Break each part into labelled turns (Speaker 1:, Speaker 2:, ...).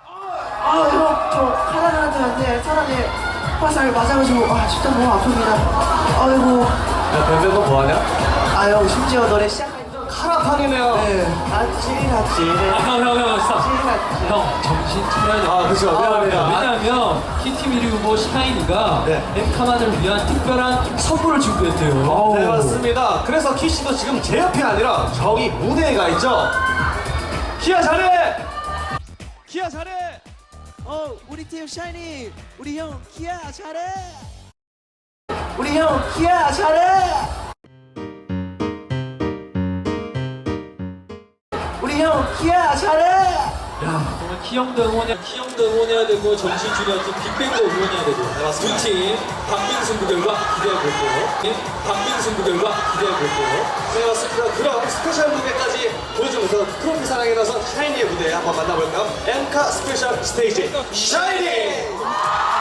Speaker 1: 아, 형, 저 칼라한테 사람이 화살 맞아가지고 아 진짜 너무 아픕니다. 아이고,
Speaker 2: 야, 뱀뱀 너 뭐하냐?
Speaker 1: 아형 심지어 노래 시작
Speaker 2: 카라판이네요.
Speaker 1: 네, 아찔 아찔
Speaker 3: 형, 형, 형, 스탑.
Speaker 1: 아찔.
Speaker 3: 형, 정신 차려야 돼.
Speaker 2: 아, 그죠. 미안합니다.
Speaker 3: 왜냐면, 키티미리 후보 샤이니가
Speaker 2: 네.
Speaker 3: 엠카만을 위한 특별한 선물을 준비했대요.
Speaker 2: 네, 맞습니다. 그래서 키씨도 지금 제 옆이 아니라 저기 무대에 가 있죠. 키야 잘해! 키야 잘해!
Speaker 1: 어, 우리 팀 샤이니, 우리 형 키야 잘해. 우리 형 키야 잘해. 형 키야 잘해.
Speaker 3: 야, 정말 키형도 응원해, 키형도 응원해야 되고, 주니어 팀 빅뱅도 응원해야 되고. 두 팀, 박빙승부들과 기대해 볼게요. 박빙승부들과 기대해 볼게요.
Speaker 2: 네, 맞습니다. 그럼 스페셜 무대까지 보여주면서 크로피 사랑에 나선 샤이니의 무대 한번 만나볼까요? 엠카 스페셜 스테이지 샤이니!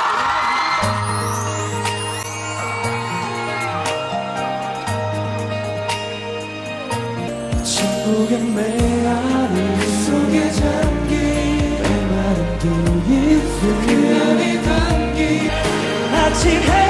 Speaker 4: 축복의 메아리 속에 잠긴 메마른 두 입술 그 안에 담긴 아침 햇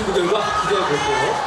Speaker 3: 박빙승부들과 기대해 볼게요.